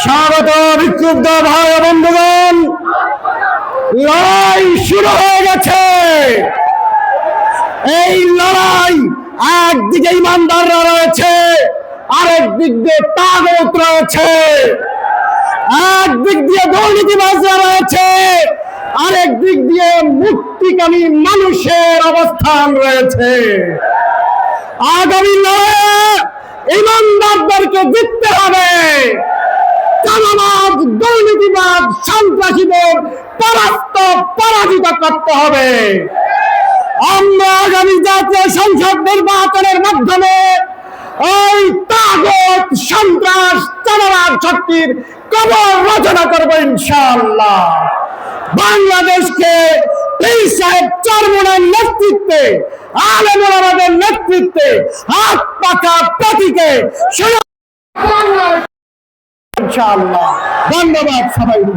স্বাগত বিক্ষুব্ধ ভাই বন্ধুগণ। লড়াই শুরু হয়ে গেছে। এই লড়াই একদিকে ইমানদাররা রয়েছে আরেক দিক দিয়ে তাগত রয়েছে। একদিক দিয়ে দুর্নীতিবাজরা রয়েছে আরেক দিক দিয়ে মুক্তিকামী মানুষের অবস্থান রয়েছে। আগামী লড়াইয়ে ইমানদারদেরকে জিততে হবে। চালাবাদ দুর্নীতিবাদ সন্ত্রাসীদের পরাস্ত, পরাজিত করতে হবে। আমরা আগামী জাতীয় সংসদ নির্বাচনের মাধ্যমে ওই তাগত, সন্ত্রাস চালাবাদ শক্তির কবর রচনা করব ইনশাআল্লাহ। বাংলাদেশকে এই সাহেব চরমনের নেতৃত্বে আলমের নেতৃত্বে হাত পাকা প্রতীকে ইনশাআল্লাহ। ধন্যবাদ সবাইকে।